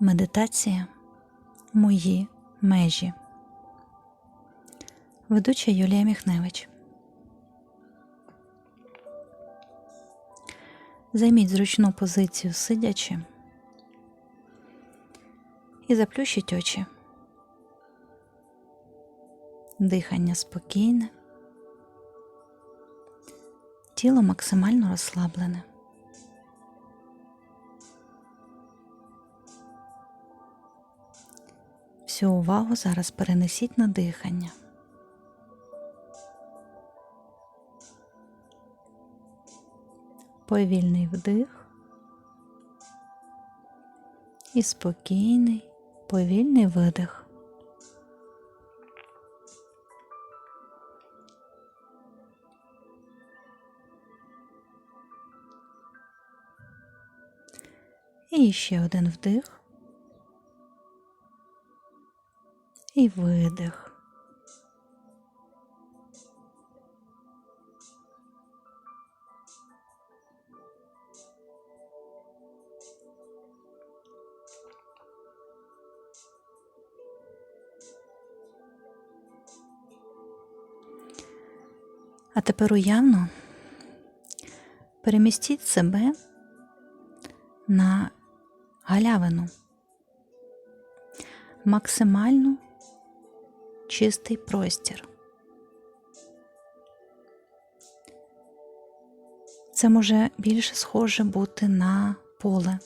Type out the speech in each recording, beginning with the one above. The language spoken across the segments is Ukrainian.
Медитація Мої межі. Ведуча Юлія Міхневич. Займіть зручну позицію сидячи і заплющіть очі. Дихання спокійне, тіло максимально розслаблене. Всю увагу зараз перенесіть на дихання. Повільний вдих і спокійний, повільний видих. І ще один вдих. І видих. А тепер уявно перемістіть себе на галявину максимально чистий простір. Це може більше схоже бути на поле.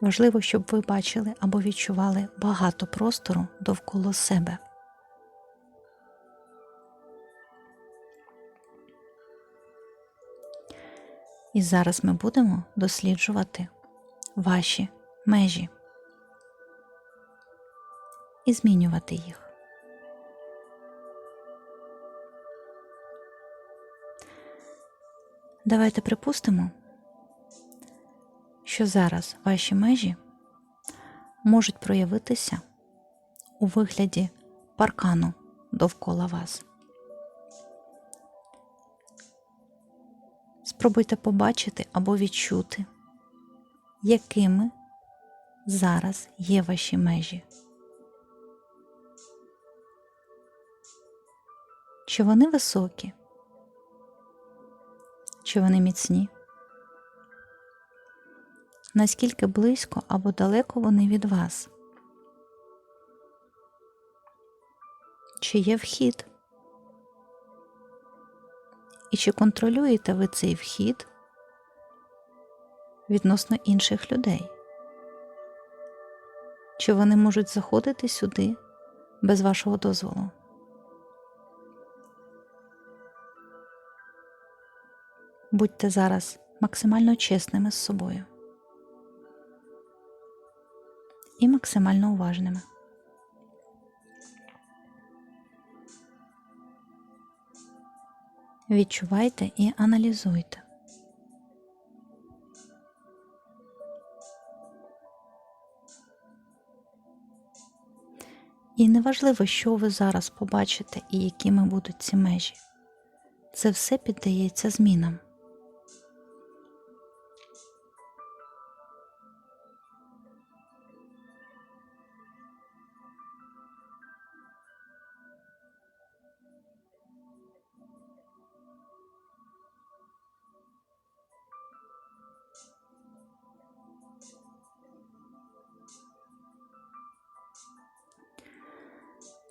Важливо, щоб ви бачили або відчували багато простору довкола себе. І зараз ми будемо досліджувати ваші межі і змінювати їх. Давайте припустимо, що зараз ваші межі можуть проявитися у вигляді паркану довкола вас. Спробуйте побачити або відчути, якими зараз є ваші межі. Чи вони високі? Чи вони міцні? Наскільки близько або далеко вони від вас? Чи є вхід? І чи контролюєте ви цей вхід відносно інших людей? Чи вони можуть заходити сюди без вашого дозволу? Будьте зараз максимально чесними з собою і максимально уважними. Відчувайте і аналізуйте. І неважливо, що ви зараз побачите і якими будуть ці межі. Це все піддається змінам.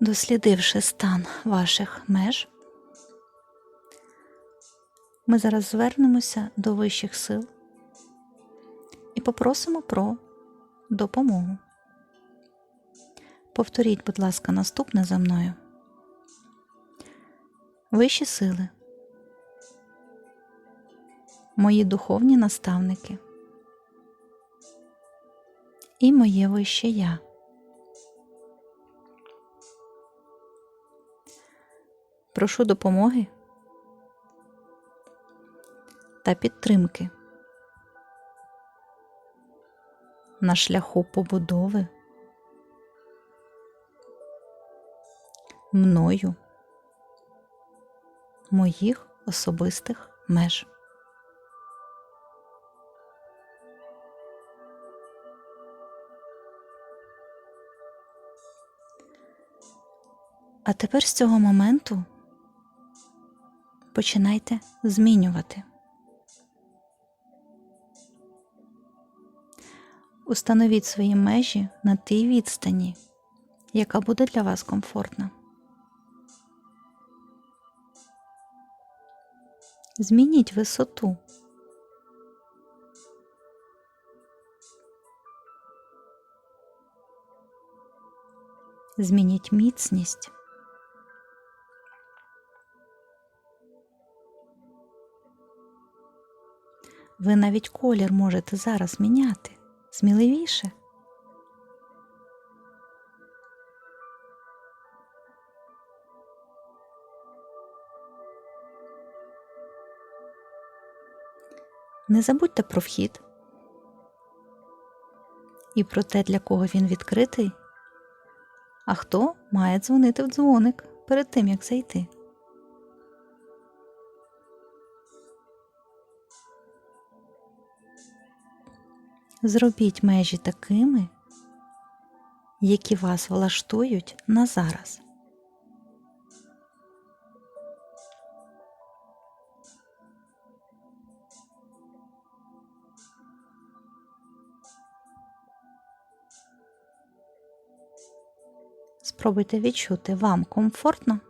Дослідивши стан ваших меж, ми зараз звернемося до вищих сил і попросимо про допомогу. Повторіть, будь ласка, наступне за мною. Вищі сили, мої духовні наставники і моє вище я. Прошу допомоги та підтримки на шляху побудови мною моїх особистих меж. А тепер з цього моменту починайте змінювати. Установіть свої межі на тій відстані, яка буде для вас комфортна. Змініть висоту. Змініть міцність. Ви навіть колір можете зараз міняти сміливіше. Не забудьте про вхід і про те, для кого він відкритий, а хто має дзвонити в дзвоник перед тим, як зайти. Зробіть межі такими, які вас влаштують на зараз. Спробуйте відчути вам комфортно.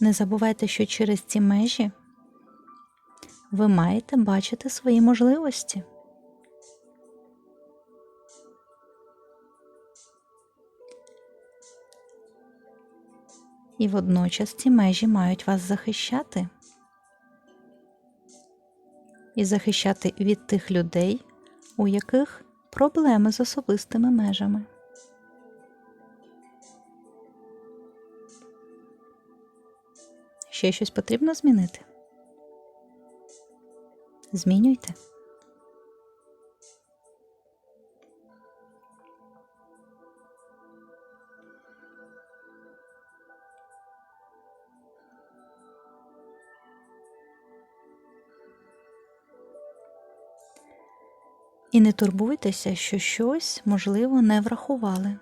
Не забувайте, що через ці межі ви маєте бачити свої можливості. І водночас ці межі мають вас захищати і захищати від тих людей, у яких проблеми з особистими межами. Ще щось потрібно змінити? Змінюйте. І не турбуйтеся, що щось, можливо, не врахували,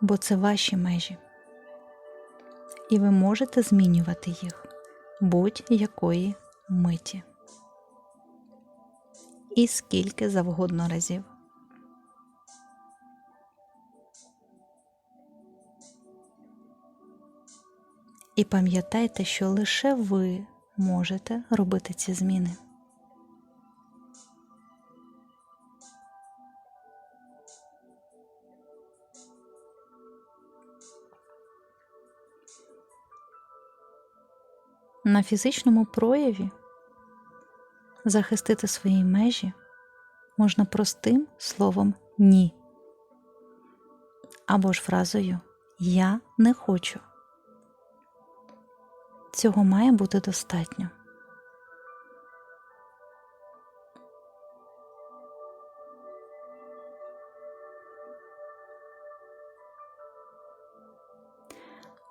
бо це ваші межі, і ви можете змінювати їх будь-якої миті. І скільки завгодно разів. І пам'ятайте, що лише ви можете робити ці зміни. На фізичному прояві захистити свої межі можна простим словом ні або ж фразою Я не хочу. Цього має бути достатньо.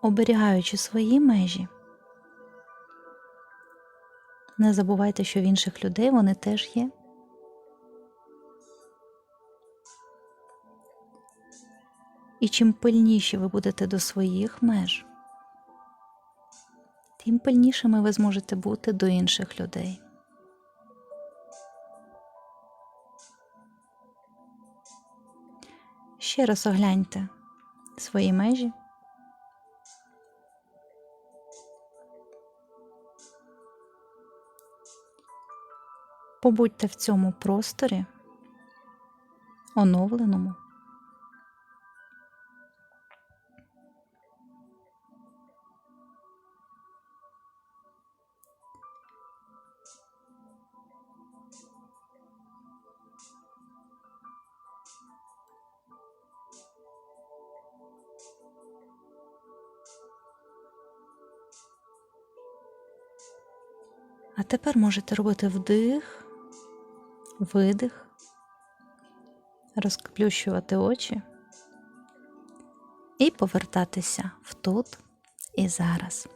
Оберігаючи свої межі, не забувайте, що в інших людей вони теж є. І чим пильніші ви будете до своїх меж, тим пильнішими ви зможете бути до інших людей. Ще раз огляньте свої межі. Побудьте в цьому просторі, оновленому. А тепер можете робити вдих, видих, розплющувати очі і повертатися в тут і зараз.